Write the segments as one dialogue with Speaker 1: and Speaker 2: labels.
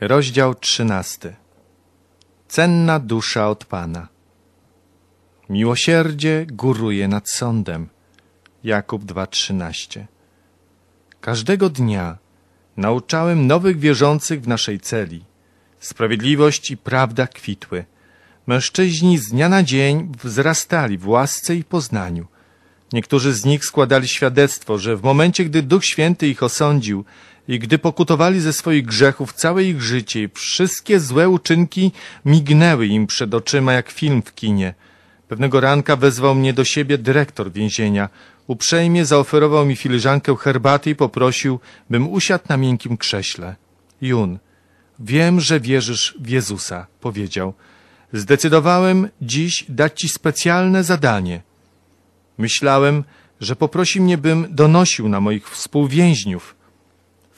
Speaker 1: Rozdział trzynasty. Cenna dusza od Pana. Miłosierdzie góruje nad sądem. Jakub 2:13. Każdego dnia nauczałem nowych wierzących w naszej celi. Sprawiedliwość i prawda kwitły. Mężczyźni z dnia na dzień wzrastali w łasce i poznaniu. Niektórzy z nich składali świadectwo, że w momencie, gdy Duch Święty ich osądził i gdy pokutowali ze swoich grzechów całe ich życie wszystkie złe uczynki mignęły im przed oczyma jak film w kinie. Pewnego ranka wezwał mnie do siebie dyrektor więzienia. Uprzejmie zaoferował mi filiżankę herbaty i poprosił, bym usiadł na miękkim krześle. Jun, wiem, że wierzysz w Jezusa, powiedział. Zdecydowałem dziś dać ci specjalne zadanie. Myślałem, że poprosi mnie, bym donosił na moich współwięźniów.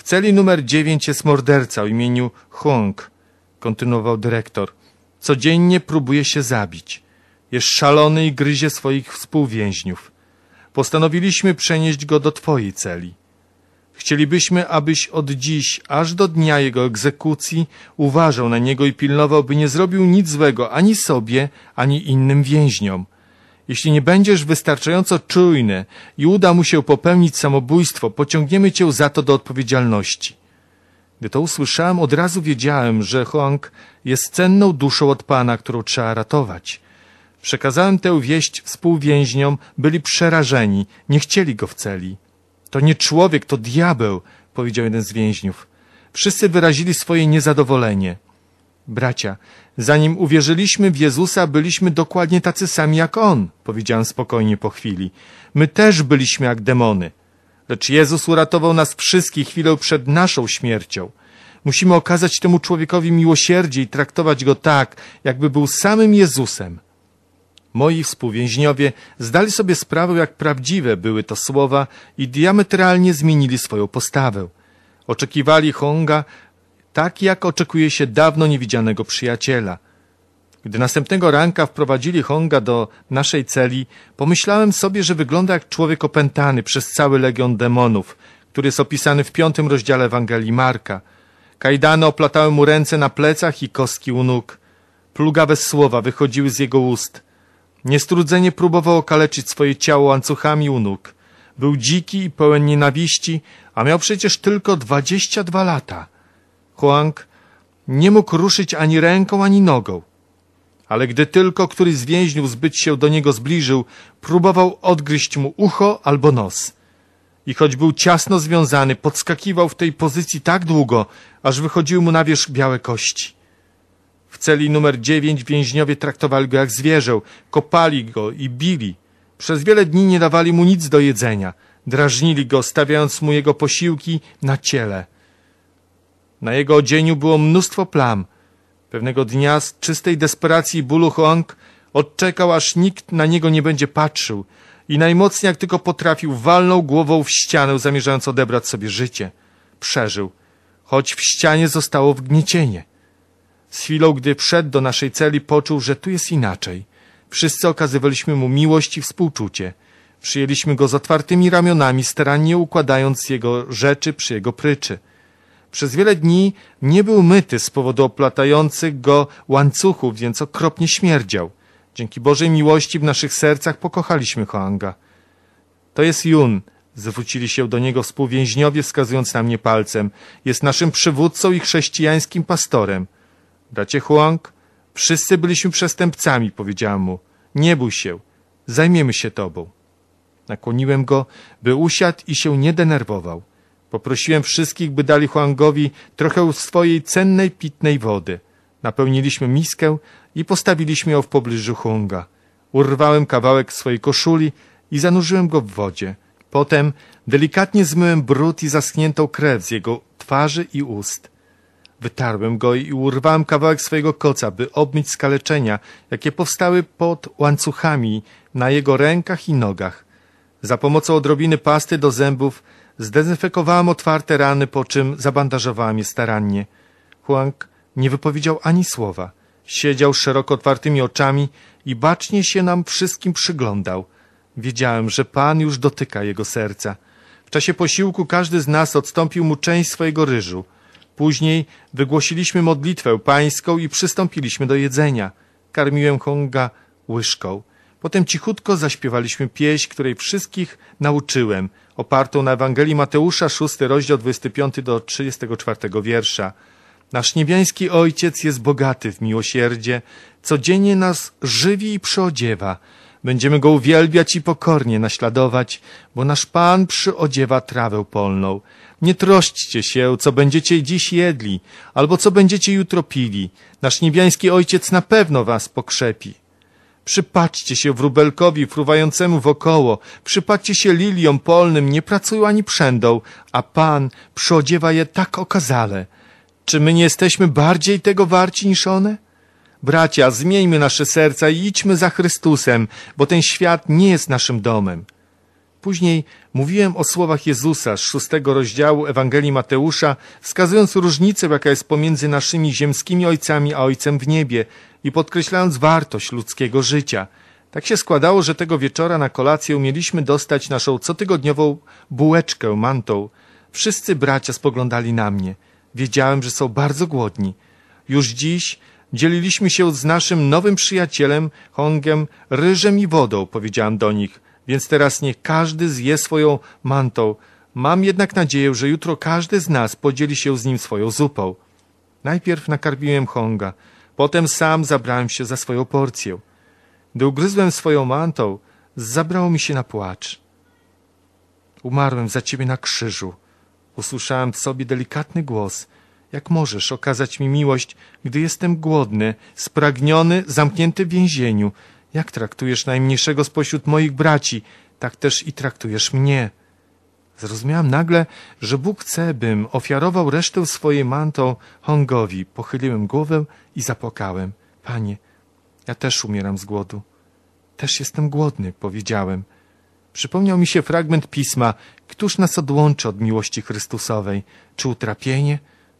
Speaker 1: Celi numer dziewięć jest morderca o imieniu Hong, kontynuował dyrektor. Codziennie próbuje się zabić. Jest szalony i gryzie swoich współwięźniów. Postanowiliśmy przenieść go do twojej celi. Chcielibyśmy, abyś od dziś aż do dnia jego egzekucji uważał na niego i pilnował, by nie zrobił nic złego ani sobie, ani innym więźniom. Jeśli nie będziesz wystarczająco czujny i uda mu się popełnić samobójstwo, pociągniemy cię za to do odpowiedzialności. Gdy to usłyszałem, od razu wiedziałem, że Huang jest cenną duszą od Pana, którą trzeba ratować. Przekazałem tę wieść współwięźniom, byli przerażeni, nie chcieli go w celi. To nie człowiek, to diabeł, powiedział jeden z więźniów. Wszyscy wyrazili swoje niezadowolenie. Bracia, zanim uwierzyliśmy w Jezusa, byliśmy dokładnie tacy sami jak On, powiedziałem spokojnie po chwili. My też byliśmy jak demony. Lecz Jezus uratował nas wszystkich chwilę przed naszą śmiercią. Musimy okazać temu człowiekowi miłosierdzie i traktować go tak, jakby był samym Jezusem. Moi współwięźniowie zdali sobie sprawę, jak prawdziwe były to słowa i diametralnie zmienili swoją postawę. Oczekiwali Honga tak, jak oczekuje się dawno niewidzianego przyjaciela. Gdy następnego ranka wprowadzili Honga do naszej celi, pomyślałem sobie, że wygląda jak człowiek opętany przez cały legion demonów, który jest opisany w piątym rozdziale Ewangelii Marka. Kajdany oplatały mu ręce na plecach i kostki u nóg. Plugawe słowa wychodziły z jego ust. Niestrudzenie próbował okaleczyć swoje ciało łańcuchami u nóg. Był dziki i pełen nienawiści, a miał przecież tylko dwadzieścia dwa lata. Huang nie mógł ruszyć ani ręką, ani nogą. Ale gdy tylko któryś z więźniów zbyt się do niego zbliżył, próbował odgryźć mu ucho albo nos. I choć był ciasno związany, podskakiwał w tej pozycji tak długo, aż wychodziły mu na wierzch białe kości. W celi numer dziewięć więźniowie traktowali go jak zwierzę, kopali go i bili. Przez wiele dni nie dawali mu nic do jedzenia. Drażnili go, stawiając mu jego posiłki na ciele. Na jego odzieniu było mnóstwo plam. Pewnego dnia z czystej desperacji bólu Hoang odczekał, aż nikt na niego nie będzie patrzył i najmocniej jak tylko potrafił walnął głową w ścianę, zamierzając odebrać sobie życie. Przeżył, choć w ścianie zostało wgniecienie. Z chwilą, gdy wszedł do naszej celi, poczuł, że tu jest inaczej. Wszyscy okazywaliśmy mu miłość i współczucie. Przyjęliśmy go z otwartymi ramionami, starannie układając jego rzeczy przy jego pryczy. Przez wiele dni nie był myty z powodu oplatających go łańcuchów, więc okropnie śmierdział. Dzięki Bożej miłości w naszych sercach pokochaliśmy Hoanga. To jest Jun, zwrócili się do niego współwięźniowie, wskazując na mnie palcem. Jest naszym przywódcą i chrześcijańskim pastorem. Bracie Huang, wszyscy byliśmy przestępcami, powiedziałem mu. Nie bój się, zajmiemy się tobą. Nakłoniłem go, by usiadł i się nie denerwował. Poprosiłem wszystkich, by dali Huangowi trochę swojej cennej pitnej wody. Napełniliśmy miskę i postawiliśmy ją w pobliżu Huanga. Urwałem kawałek swojej koszuli i zanurzyłem go w wodzie. Potem delikatnie zmyłem brud i zaschniętą krew z jego twarzy i ust. Wytarłem go i urwałem kawałek swojego koca, by obmyć skaleczenia, jakie powstały pod łańcuchami na jego rękach i nogach. Za pomocą odrobiny pasty do zębów zdezynfekowałem otwarte rany, po czym zabandażowałem je starannie. Huang nie wypowiedział ani słowa. Siedział z szeroko otwartymi oczami i bacznie się nam wszystkim przyglądał. Wiedziałem, że Pan już dotyka jego serca. W czasie posiłku każdy z nas odstąpił mu część swojego ryżu. Później wygłosiliśmy modlitwę pańską i przystąpiliśmy do jedzenia. Karmiłem Honga łyżką. Potem cichutko zaśpiewaliśmy pieśń, której wszystkich nauczyłem, opartą na Ewangelii Mateusza, 6 rozdział 25 do 34 wiersza. Nasz niebiański Ojciec jest bogaty w miłosierdzie, codziennie nas żywi i przyodziewa. Będziemy Go uwielbiać i pokornie naśladować, bo nasz Pan przyodziewa trawę polną. Nie troszczcie się, co będziecie dziś jedli, albo co będziecie jutro pili. Nasz niebiański Ojciec na pewno was pokrzepi. Przypatrzcie się wróbelkowi fruwającemu wokoło, przypatrzcie się liliom polnym, nie pracują ani przędą, a Pan przyodziewa je tak okazale. Czy my nie jesteśmy bardziej tego warci niż one? Bracia, zmieńmy nasze serca i idźmy za Chrystusem, bo ten świat nie jest naszym domem. Później mówiłem o słowach Jezusa z szóstego rozdziału Ewangelii Mateusza, wskazując różnicę, jaka jest pomiędzy naszymi ziemskimi ojcami a Ojcem w niebie i podkreślając wartość ludzkiego życia. Tak się składało, że tego wieczora na kolację umieliśmy dostać naszą cotygodniową bułeczkę mantą. Wszyscy bracia spoglądali na mnie. Wiedziałem, że są bardzo głodni. Już dziś dzieliliśmy się z naszym nowym przyjacielem, Hongiem, ryżem i wodą, powiedziałem do nich, więc teraz niech każdy zje swoją mantą. Mam jednak nadzieję, że jutro każdy z nas podzieli się z nim swoją zupą. Najpierw nakarmiłem Honga, potem sam zabrałem się za swoją porcję. Gdy ugryzłem swoją mantą, zabrało mi się na płacz. Umarłem za ciebie na krzyżu. Usłyszałem w sobie delikatny głos. Jak możesz okazać mi miłość, gdy jestem głodny, spragniony, zamknięty w więzieniu? Jak traktujesz najmniejszego spośród moich braci, tak też i traktujesz mnie. Zrozumiałam nagle, że Bóg chce, bym ofiarował resztę swojej mantą Hongowi. Pochyliłem głowę i zapłakałem. Panie, ja też umieram z głodu. Też jestem głodny, powiedziałem. Przypomniał mi się fragment pisma, któż nas odłączy od miłości Chrystusowej? Czy utrapienie,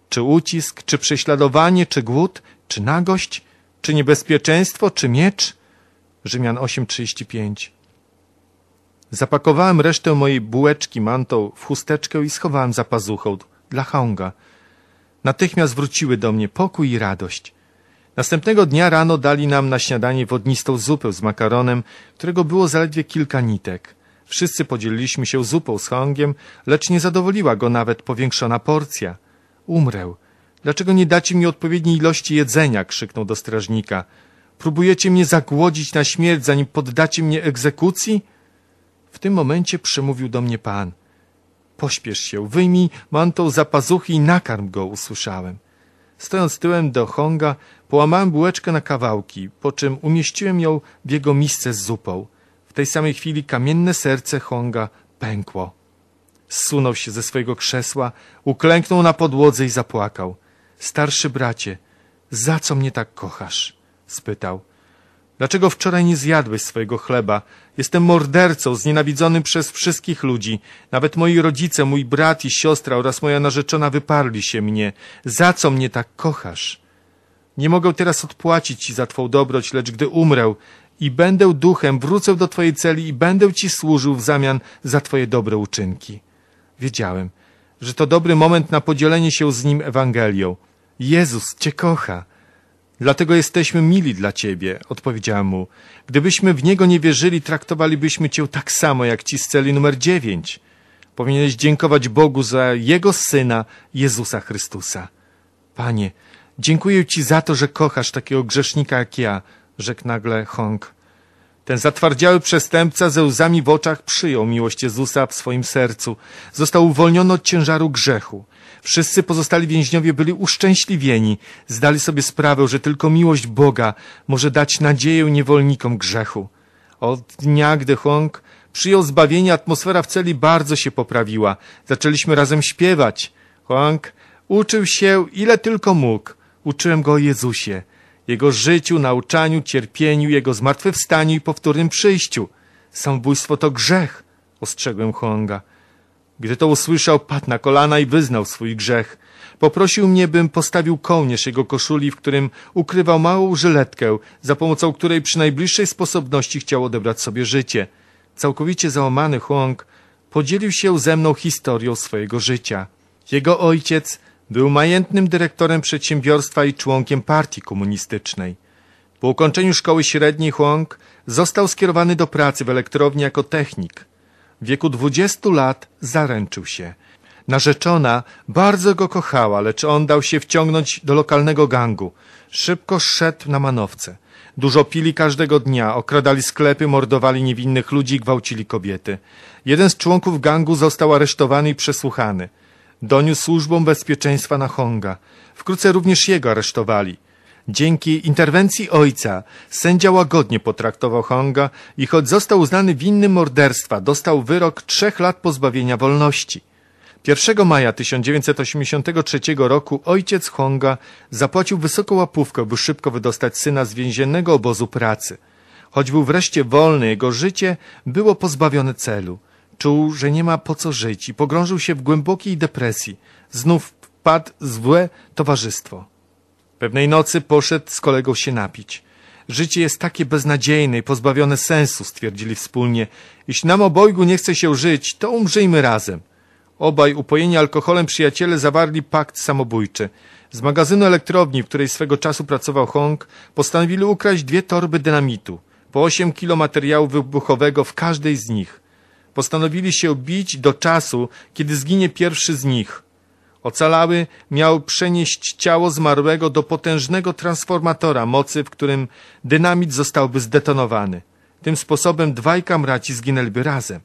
Speaker 1: czy ucisk, czy prześladowanie, czy głód, czy nagość, czy niebezpieczeństwo, czy miecz? Rzymian 8:35. Zapakowałem resztę mojej bułeczki mantą w chusteczkę i schowałem za pazuchą dla Honga. Natychmiast wróciły do mnie pokój i radość. Następnego dnia rano dali nam na śniadanie wodnistą zupę z makaronem, którego było zaledwie kilka nitek. Wszyscy podzieliliśmy się zupą z Hongiem, lecz nie zadowoliła go nawet powiększona porcja. Umrę. Dlaczego nie dacie mi odpowiedniej ilości jedzenia? krzyknął do strażnika. Próbujecie mnie zagłodzić na śmierć, zanim poddacie mnie egzekucji? W tym momencie przemówił do mnie pan. Pośpiesz się, wyjmij mantą za pazuchy i nakarm go, usłyszałem. Stojąc tyłem do Honga, połamałem bułeczkę na kawałki, po czym umieściłem ją w jego misce z zupą. W tej samej chwili kamienne serce Honga pękło. Zsunął się ze swojego krzesła, uklęknął na podłodze i zapłakał. Starszy bracie, za co mnie tak kochasz? Spytał. Dlaczego wczoraj nie zjadłeś swojego chleba? Jestem mordercą, znienawidzonym przez wszystkich ludzi. Nawet moi rodzice, mój brat i siostra oraz moja narzeczona wyparli się mnie. Za co mnie tak kochasz? Nie mogę teraz odpłacić ci za twą dobroć, lecz gdy umrę i będę duchem, wrócę do twojej celi i będę ci służył w zamian za twoje dobre uczynki. Wiedziałem, że to dobry moment na podzielenie się z nim Ewangelią. Jezus cię kocha. Dlatego jesteśmy mili dla Ciebie, odpowiedziałem mu. Gdybyśmy w Niego nie wierzyli, traktowalibyśmy Cię tak samo jak ci z celi numer dziewięć. Powinieneś dziękować Bogu za Jego Syna, Jezusa Chrystusa. Panie, dziękuję Ci za to, że kochasz takiego grzesznika jak ja, rzekł nagle Hong. Ten zatwardziały przestępca ze łzami w oczach przyjął miłość Jezusa w swoim sercu. Został uwolniony od ciężaru grzechu. Wszyscy pozostali więźniowie byli uszczęśliwieni. Zdali sobie sprawę, że tylko miłość Boga może dać nadzieję niewolnikom grzechu. Od dnia, gdy Hong przyjął zbawienie, atmosfera w celi bardzo się poprawiła. Zaczęliśmy razem śpiewać. Hong uczył się ile tylko mógł. Uczyłem go o Jezusie, Jego życiu, nauczaniu, cierpieniu, Jego zmartwychwstaniu i powtórnym przyjściu. Samobójstwo to grzech, ostrzegłem Honga. Gdy to usłyszał, padł na kolana i wyznał swój grzech. Poprosił mnie, bym postawił kołnierz jego koszuli, w którym ukrywał małą żyletkę, za pomocą której przy najbliższej sposobności chciał odebrać sobie życie. Całkowicie załamany Huang podzielił się ze mną historią swojego życia. Jego ojciec Był majętnym dyrektorem przedsiębiorstwa i członkiem partii komunistycznej. Po ukończeniu szkoły średniej Huang został skierowany do pracy w elektrowni jako technik. W wieku 20 lat zaręczył się. Narzeczona bardzo go kochała, lecz on dał się wciągnąć do lokalnego gangu. Szybko szedł na manowce. Dużo pili każdego dnia, okradali sklepy, mordowali niewinnych ludzi gwałcili kobiety. Jeden z członków gangu został aresztowany i przesłuchany. Doniósł służbom bezpieczeństwa na Honga. Wkrótce również jego aresztowali. Dzięki interwencji ojca sędzia łagodnie potraktował Honga i choć został uznany winnym morderstwa, dostał wyrok trzech lat pozbawienia wolności. 1 maja 1983 roku ojciec Honga zapłacił wysoką łapówkę, by szybko wydostać syna z więziennego obozu pracy. Choć był wreszcie wolny, jego życie było pozbawione celu. Czuł, że nie ma po co żyć i pogrążył się w głębokiej depresji. Znów wpadł w złe towarzystwo. Pewnej nocy poszedł z kolegą się napić. Życie jest takie beznadziejne i pozbawione sensu, stwierdzili wspólnie. Jeśli nam obojgu nie chce się żyć, to umrzyjmy razem. Obaj upojeni alkoholem przyjaciele zawarli pakt samobójczy. Z magazynu elektrowni, w której swego czasu pracował Hong, postanowili ukraść dwie torby dynamitu, po 8 kilo materiału wybuchowego w każdej z nich. Postanowili się bić do czasu, kiedy zginie pierwszy z nich. Ocalały miał przenieść ciało zmarłego do potężnego transformatora mocy, w którym dynamit zostałby zdetonowany. Tym sposobem dwaj kamraci zginęliby razem.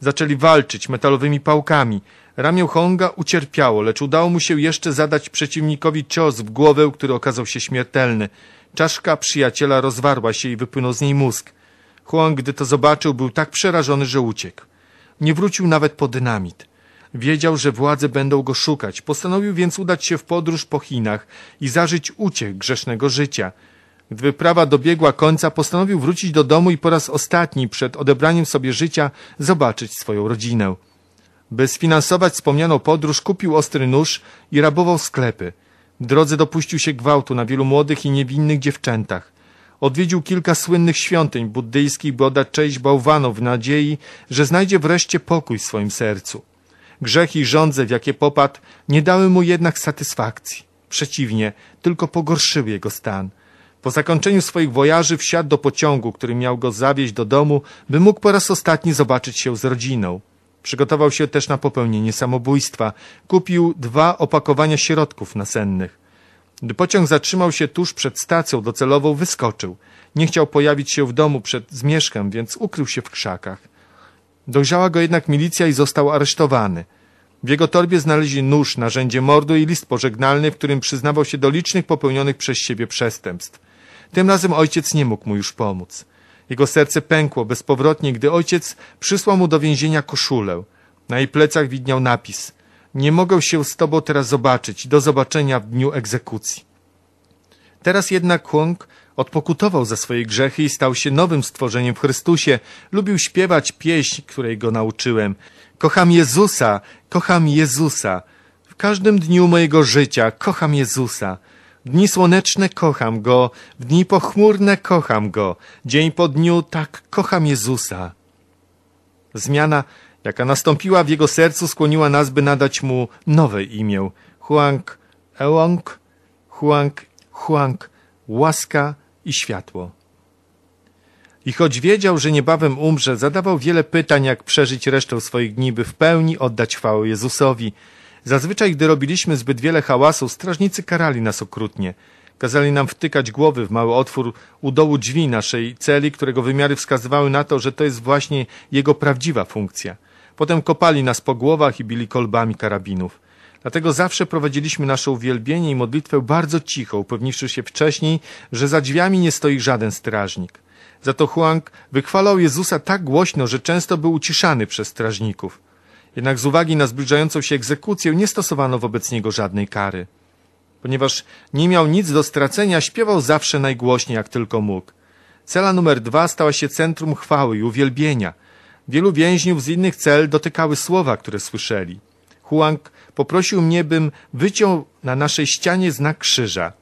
Speaker 1: Zaczęli walczyć metalowymi pałkami. Ramię Honga ucierpiało, lecz udało mu się jeszcze zadać przeciwnikowi cios w głowę, który okazał się śmiertelny. Czaszka przyjaciela rozwarła się i wypłynął z niej mózg. Huang, gdy to zobaczył, był tak przerażony, że uciekł. Nie wrócił nawet po dynamit. Wiedział, że władze będą go szukać. Postanowił więc udać się w podróż po Chinach i zażyć uciech grzesznego życia. Gdy wyprawa dobiegła końca, postanowił wrócić do domu i po raz ostatni przed odebraniem sobie życia zobaczyć swoją rodzinę. By sfinansować wspomnianą podróż, kupił ostry nóż i rabował sklepy. W drodze dopuścił się gwałtu na wielu młodych i niewinnych dziewczętach. Odwiedził kilka słynnych świątyń buddyjskich, by oddać cześć bałwanom w nadziei, że znajdzie wreszcie pokój w swoim sercu. Grzech i żądze, w jakie popadł, nie dały mu jednak satysfakcji. Przeciwnie, tylko pogorszyły jego stan. Po zakończeniu swoich wojaży wsiadł do pociągu, który miał go zawieźć do domu, by mógł po raz ostatni zobaczyć się z rodziną. Przygotował się też na popełnienie samobójstwa. Kupił dwa opakowania środków nasennych. Gdy pociąg zatrzymał się tuż przed stacją docelową, wyskoczył. Nie chciał pojawić się w domu przed zmierzchem, więc ukrył się w krzakach. Dojrzała go jednak milicja i został aresztowany. W jego torbie znaleźli nóż, narzędzie mordu i list pożegnalny, w którym przyznawał się do licznych popełnionych przez siebie przestępstw. Tym razem ojciec nie mógł mu już pomóc. Jego serce pękło bezpowrotnie, gdy ojciec przysłał mu do więzienia koszulę. Na jej plecach widniał napis Nie mogę się z tobą teraz zobaczyć. Do zobaczenia w dniu egzekucji. Teraz jednak Hong odpokutował za swoje grzechy i stał się nowym stworzeniem w Chrystusie. Lubił śpiewać pieśń, której go nauczyłem. Kocham Jezusa, kocham Jezusa. W każdym dniu mojego życia kocham Jezusa. Dni słoneczne kocham Go, w dni pochmurne kocham Go, dzień po dniu tak kocham Jezusa. Zmiana, jaka nastąpiła w jego sercu, skłoniła nas, by nadać mu nowe imię. Huang Eong, Huang, Huang, łaska i światło. I choć wiedział, że niebawem umrze, zadawał wiele pytań, jak przeżyć resztę swoich dni, by w pełni oddać chwałę Jezusowi. Zazwyczaj, gdy robiliśmy zbyt wiele hałasu, strażnicy karali nas okrutnie. Kazali nam wtykać głowy w mały otwór u dołu drzwi naszej celi, którego wymiary wskazywały na to, że to jest właśnie jego prawdziwa funkcja. Potem kopali nas po głowach i bili kolbami karabinów. Dlatego zawsze prowadziliśmy nasze uwielbienie i modlitwę bardzo cicho, upewniwszy się wcześniej, że za drzwiami nie stoi żaden strażnik. Za to Huang wychwalał Jezusa tak głośno, że często był uciszany przez strażników. Jednak z uwagi na zbliżającą się egzekucję nie stosowano wobec niego żadnej kary. Ponieważ nie miał nic do stracenia, śpiewał zawsze najgłośniej, jak tylko mógł. Cela numer dwa stała się centrum chwały i uwielbienia. Wielu więźniów z innych cel dotykały słowa, które słyszeli. Huang poprosił mnie, bym wyciął na naszej ścianie znak krzyża.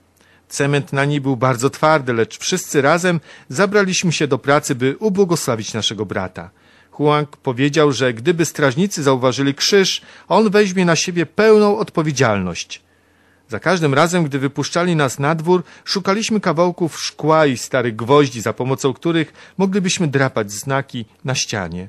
Speaker 1: Cement na niej był bardzo twardy, lecz wszyscy razem zabraliśmy się do pracy, by ubłogosławić naszego brata. Huang powiedział, że gdyby strażnicy zauważyli krzyż, on weźmie na siebie pełną odpowiedzialność. Za każdym razem, gdy wypuszczali nas na dwór, szukaliśmy kawałków szkła i starych gwoździ, za pomocą których moglibyśmy drapać znaki na ścianie.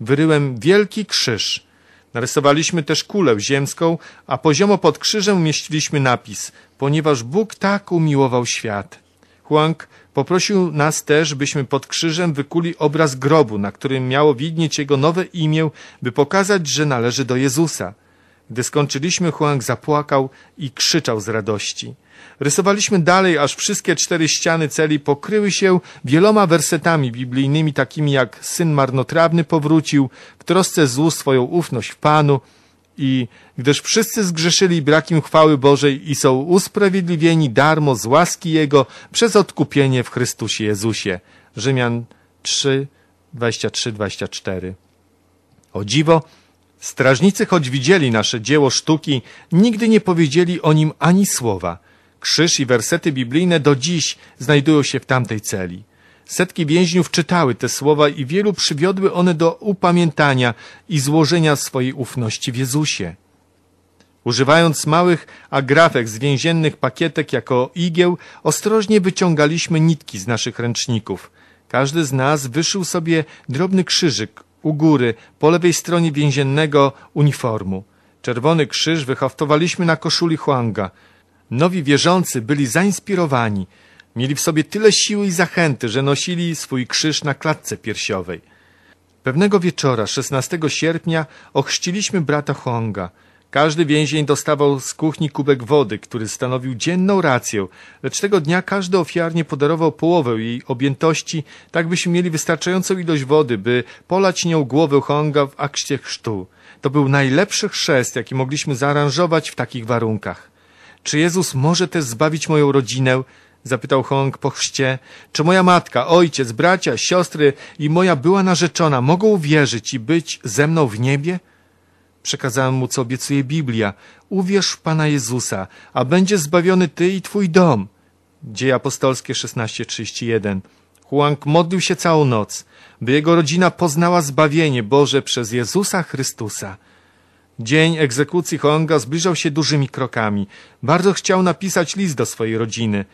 Speaker 1: Wyryłem wielki krzyż. Narysowaliśmy też kulę ziemską, a poziomo pod krzyżem umieściliśmy napis, ponieważ Bóg tak umiłował świat. Huang poprosił nas też, byśmy pod krzyżem wykuli obraz grobu, na którym miało widnieć jego nowe imię, by pokazać, że należy do Jezusa. Gdy skończyliśmy, Huang zapłakał i krzyczał z radości. Rysowaliśmy dalej, aż wszystkie cztery ściany celi pokryły się wieloma wersetami biblijnymi, takimi jak Syn marnotrawny powrócił, w trosce złu swoją ufność w Panu i gdyż wszyscy zgrzeszyli brakiem chwały Bożej i są usprawiedliwieni darmo z łaski Jego przez odkupienie w Chrystusie Jezusie. Rzymian 3, 23-24 O dziwo, strażnicy, choć widzieli nasze dzieło sztuki, nigdy nie powiedzieli o nim ani słowa – Krzyż i wersety biblijne do dziś znajdują się w tamtej celi. Setki więźniów czytały te słowa i wielu przywiodły one do upamiętania i złożenia swojej ufności w Jezusie. Używając małych agrafek z więziennych pakietek jako igieł, ostrożnie wyciągaliśmy nitki z naszych ręczników. Każdy z nas wyszył sobie drobny krzyżyk u góry, po lewej stronie więziennego uniformu. Czerwony krzyż wyhaftowaliśmy na koszuli Huanga. Nowi wierzący byli zainspirowani, mieli w sobie tyle siły i zachęty, że nosili swój krzyż na klatce piersiowej. Pewnego wieczora, 16 sierpnia, ochrzciliśmy brata Honga. Każdy więzień dostawał z kuchni kubek wody, który stanowił dzienną rację, lecz tego dnia każdy ofiarnie podarował połowę jej objętości, tak byśmy mieli wystarczającą ilość wody, by polać nią głowę Honga w akcie chrztu. To był najlepszy chrzest, jaki mogliśmy zaaranżować w takich warunkach. Czy Jezus może też zbawić moją rodzinę? Zapytał Hong po chrzcie. Czy moja matka, ojciec, bracia, siostry i moja była narzeczona mogą uwierzyć i być ze mną w niebie? Przekazałem mu, co obiecuje Biblia. Uwierz w Pana Jezusa, a będzie zbawiony ty i twój dom. Dzieje apostolskie 16:31. Huang modlił się całą noc, by jego rodzina poznała zbawienie Boże przez Jezusa Chrystusa. Dzień egzekucji Honga zbliżał się dużymi krokami. Bardzo chciał napisać list do swojej rodziny.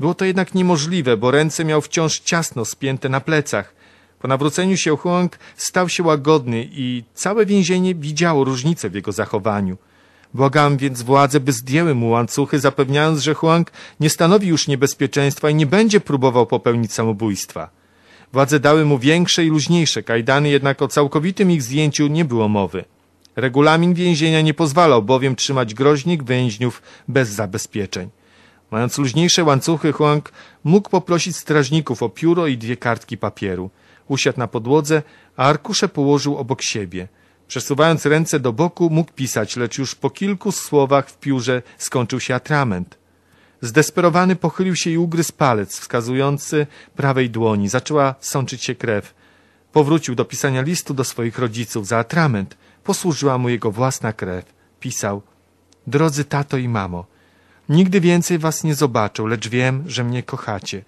Speaker 1: Było to jednak niemożliwe, bo ręce miał wciąż ciasno spięte na plecach. Po nawróceniu się Huang stał się łagodny i całe więzienie widziało różnicę w jego zachowaniu. Błagałem więc władze, by zdjęły mu łańcuchy, zapewniając, że Huang nie stanowi już niebezpieczeństwa i nie będzie próbował popełnić samobójstwa. Władze dały mu większe i luźniejsze kajdany, jednak o całkowitym ich zdjęciu nie było mowy. Regulamin więzienia nie pozwalał bowiem trzymać groźnych więźniów bez zabezpieczeń. Mając luźniejsze łańcuchy, Huang mógł poprosić strażników o pióro i dwie kartki papieru. Usiadł na podłodze, a arkusze położył obok siebie. Przesuwając ręce do boku, mógł pisać, lecz już po kilku słowach w piórze skończył się atrament. Zdesperowany pochylił się i ugryzł palec wskazujący prawej dłoni. Zaczęła sączyć się krew. Powrócił do pisania listu do swoich rodziców za atrament – posłużyła mu jego własna krew. Pisał, drodzy tato i mamo, nigdy więcej was nie zobaczę, lecz wiem, że mnie kochacie.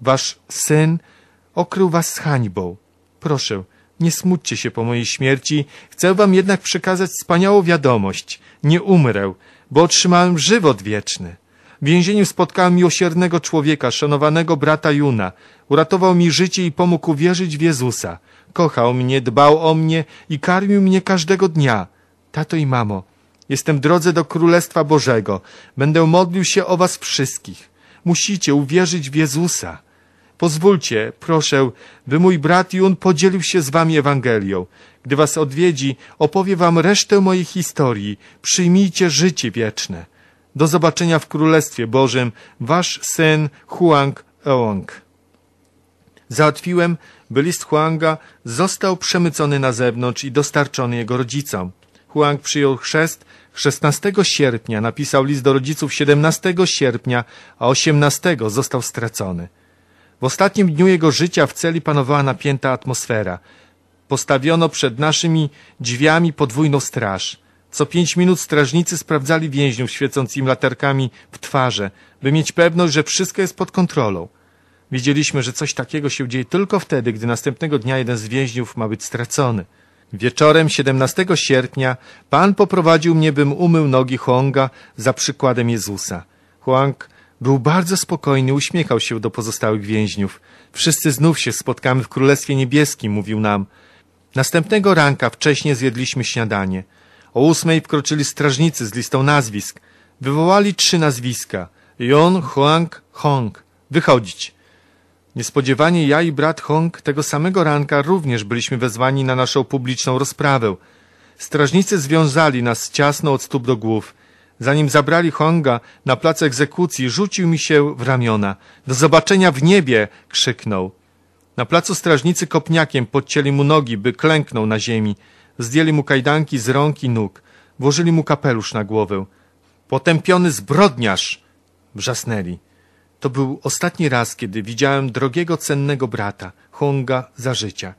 Speaker 1: Wasz syn okrył was z hańbą. Proszę, nie smućcie się po mojej śmierci, chcę wam jednak przekazać wspaniałą wiadomość. Nie umrę, bo otrzymałem żywot wieczny. W więzieniu spotkałem miłosiernego człowieka, szanowanego brata Juna. Uratował mi życie i pomógł uwierzyć w Jezusa. Kochał mnie, dbał o mnie i karmił mnie każdego dnia. Tato i mamo, jestem w drodze do Królestwa Bożego. Będę modlił się o was wszystkich. Musicie uwierzyć w Jezusa. Pozwólcie, proszę, by mój brat Jun podzielił się z wami Ewangelią. Gdy was odwiedzi, opowie wam resztę mojej historii. Przyjmijcie życie wieczne. Do zobaczenia w Królestwie Bożym. Wasz syn Huang Eong. Załatwiłem, by list Huanga został przemycony na zewnątrz i dostarczony jego rodzicom. Huang przyjął chrzest 16 sierpnia, napisał list do rodziców 17 sierpnia, a 18 został stracony. W ostatnim dniu jego życia w celi panowała napięta atmosfera. Postawiono przed naszymi drzwiami podwójną straż. Co pięć minut strażnicy sprawdzali więźniów, świecąc im latarkami w twarze, by mieć pewność, że wszystko jest pod kontrolą. Wiedzieliśmy, że coś takiego się dzieje tylko wtedy, gdy następnego dnia jeden z więźniów ma być stracony. Wieczorem 17 sierpnia Pan poprowadził mnie, bym umył nogi Huonga za przykładem Jezusa. Huang był bardzo spokojny, uśmiechał się do pozostałych więźniów. Wszyscy znów się spotkamy w Królestwie Niebieskim, mówił nam. Następnego ranka wcześniej zjedliśmy śniadanie. O ósmej wkroczyli strażnicy z listą nazwisk. Wywołali trzy nazwiska. Yon, Huang, Hong. Wychodzić. Niespodziewanie ja i brat Hong tego samego ranka również byliśmy wezwani na naszą publiczną rozprawę. Strażnicy związali nas ciasno od stóp do głów. Zanim zabrali Honga na plac egzekucji, rzucił mi się w ramiona. Do zobaczenia w niebie! krzyknął. Na placu strażnicy kopniakiem podcięli mu nogi, by klęknął na ziemi. Zdjęli mu kajdanki z rąk i nóg. Włożyli mu kapelusz na głowę. Potępiony zbrodniarz! Wrzasnęli. To był ostatni raz, kiedy widziałem drogiego, cennego brata, Honga, za życia.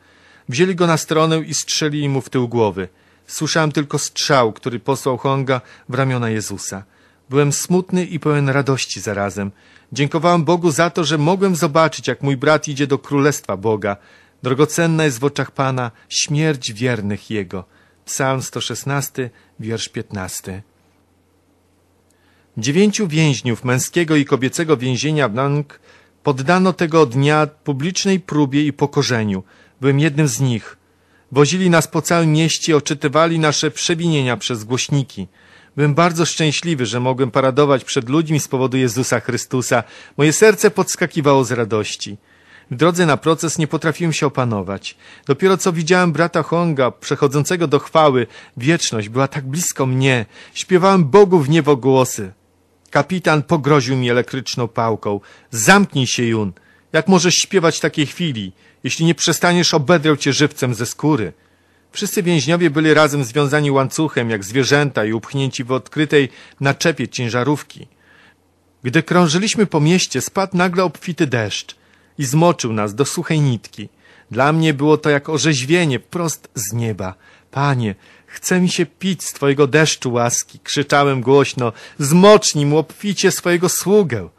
Speaker 1: Wzięli go na stronę i strzelili mu w tył głowy. Słyszałem tylko strzał, który posłał Honga w ramiona Jezusa. Byłem smutny i pełen radości zarazem. Dziękowałem Bogu za to, że mogłem zobaczyć, jak mój brat idzie do Królestwa Boga. Drogocenna jest w oczach Pana śmierć wiernych Jego. Psalm 116, wiersz 15. Dziewięciu więźniów męskiego i kobiecego więzienia Nang poddano tego dnia publicznej próbie i pokorzeniu. Byłem jednym z nich. Wozili nas po całym mieście oczytywali nasze przewinienia przez głośniki. Byłem bardzo szczęśliwy, że mogłem paradować przed ludźmi z powodu Jezusa Chrystusa. Moje serce podskakiwało z radości. W drodze na proces nie potrafiłem się opanować. Dopiero co widziałem brata Honga, przechodzącego do chwały, wieczność była tak blisko mnie. Śpiewałem Bogu w niebo głosy. Kapitan pogroził mi elektryczną pałką. Zamknij się, Jun. Jak możesz śpiewać w takiej chwili, jeśli nie przestaniesz obedrę cię żywcem ze skóry? Wszyscy więźniowie byli razem związani łańcuchem, jak zwierzęta i upchnięci w odkrytej naczepie ciężarówki. Gdy krążyliśmy po mieście, spadł nagle obfity deszcz i zmoczył nas do suchej nitki. Dla mnie było to jak orzeźwienie prost z nieba. Panie, chce mi się pić z Twojego deszczu łaski, krzyczałem głośno, zmocznij mu obficie swojego sługę.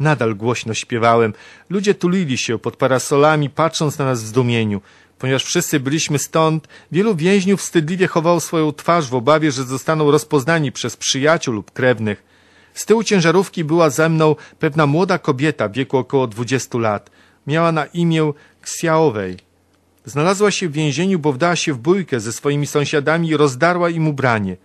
Speaker 1: Nadal głośno śpiewałem. Ludzie tulili się pod parasolami, patrząc na nas w zdumieniu. Ponieważ wszyscy byliśmy stąd, wielu więźniów wstydliwie chowało swoją twarz w obawie, że zostaną rozpoznani przez przyjaciół lub krewnych. Z tyłu ciężarówki była ze mną pewna młoda kobieta w wieku około dwudziestu lat. Miała na imię Ksiaowej. Znalazła się w więzieniu, bo wdała się w bójkę ze swoimi sąsiadami i rozdarła im ubranie.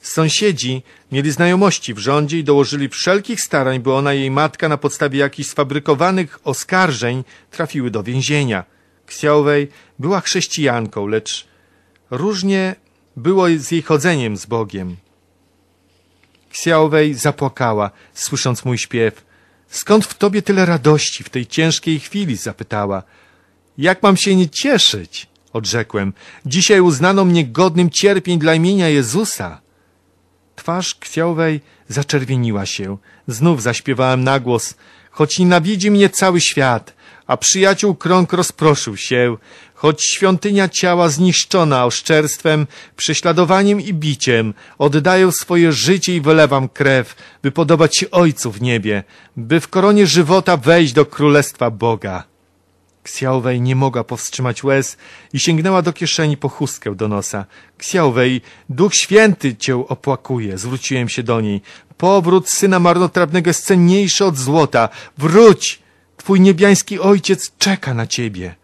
Speaker 1: Sąsiedzi mieli znajomości w rządzie i dołożyli wszelkich starań, by ona i jej matka na podstawie jakichś sfabrykowanych oskarżeń trafiły do więzienia. Ksiaowej była chrześcijanką, lecz różnie było z jej chodzeniem z Bogiem. Ksiaowej zapłakała, słysząc mój śpiew. Skąd w tobie tyle radości w tej ciężkiej chwili? zapytała. Jak mam się nie cieszyć? odrzekłem. Dzisiaj uznano mnie godnym cierpień dla imienia Jezusa. Twarz Ksiaowej zaczerwieniła się. Znów zaśpiewałem na głos. Choć nienawidzi mnie cały świat, a przyjaciół krąg rozproszył się, choć świątynia ciała zniszczona oszczerstwem, prześladowaniem i biciem, oddaję swoje życie i wylewam krew, by podobać się Ojcu w niebie, by w koronie żywota wejść do Królestwa Boga. Ksiaowej nie mogła powstrzymać łez i sięgnęła do kieszeni po chustkę do nosa. Ksiaowej, Duch Święty cię opłakuje, zwróciłem się do niej. Powrót syna marnotrawnego jest cenniejszy od złota. Wróć! Twój niebiański ojciec czeka na ciebie.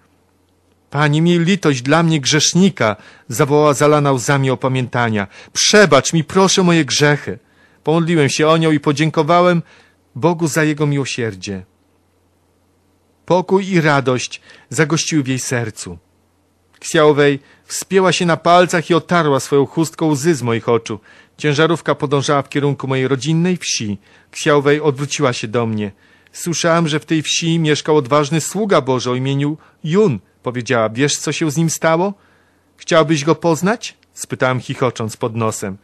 Speaker 1: Pani, miej litość dla mnie grzesznika, zawołała zalana łzami opamiętania. Przebacz mi proszę moje grzechy. Pomodliłem się o nią i podziękowałem Bogu za jego miłosierdzie. Pokój i radość zagościły w jej sercu. Ksiaowej wspięła się na palcach i otarła swoją chustką łzy z moich oczu. Ciężarówka podążała w kierunku mojej rodzinnej wsi. Ksiaowej odwróciła się do mnie. Słyszałam, że w tej wsi mieszkał odważny sługa Boży o imieniu Jun, powiedziała. Wiesz, co się z nim stało? Chciałbyś go poznać? spytałem chichocząc pod nosem.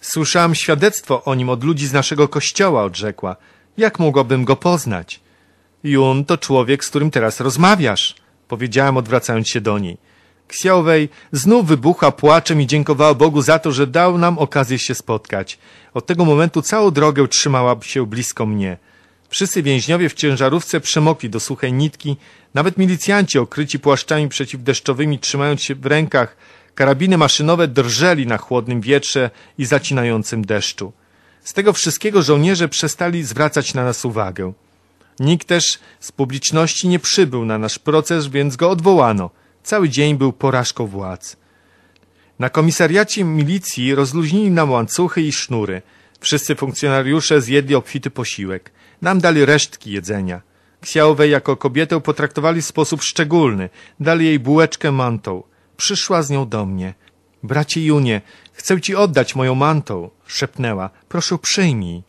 Speaker 1: Słyszałam świadectwo o nim od ludzi z naszego kościoła, odrzekła. Jak mogłabym go poznać? Jun to człowiek, z którym teraz rozmawiasz, powiedziałem odwracając się do niej. Ksiaowej znów wybuchła płaczem i dziękowała Bogu za to, że dał nam okazję się spotkać. Od tego momentu całą drogę trzymała się blisko mnie. Wszyscy więźniowie w ciężarówce przemokli do suchej nitki, nawet milicjanci okryci płaszczami przeciwdeszczowymi, trzymając się w rękach, karabiny maszynowe drżeli na chłodnym wietrze i zacinającym deszczu. Z tego wszystkiego żołnierze przestali zwracać na nas uwagę. Nikt też z publiczności nie przybył na nasz proces, więc go odwołano. Cały dzień był porażką władz. Na komisariacie milicji rozluźnili nam łańcuchy i sznury. Wszyscy funkcjonariusze zjedli obfity posiłek. Nam dali resztki jedzenia. Ksiałwej jako kobietę potraktowali w sposób szczególny. Dali jej bułeczkę mantą. Przyszła z nią do mnie. Bracie Junie, chcę ci oddać moją mantą, szepnęła. Proszę przyjmij.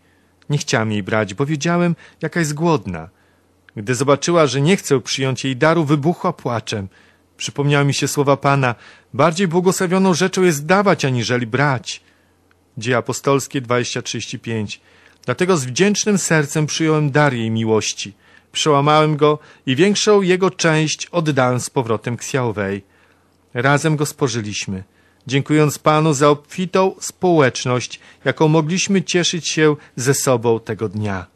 Speaker 1: Nie chciałam jej brać, bo wiedziałem, jaka jest głodna. Gdy zobaczyła, że nie chcę przyjąć jej daru, wybuchła płaczem. Przypomniały mi się słowa Pana, bardziej błogosławioną rzeczą jest dawać, aniżeli brać. Dzieje apostolskie 20:35. Dlatego z wdzięcznym sercem przyjąłem dar jej miłości. Przełamałem go i większą jego część oddałem z powrotem Ksiałwej. Razem go spożyliśmy, dziękując Panu za obfitą społeczność, jaką mogliśmy cieszyć się ze sobą tego dnia.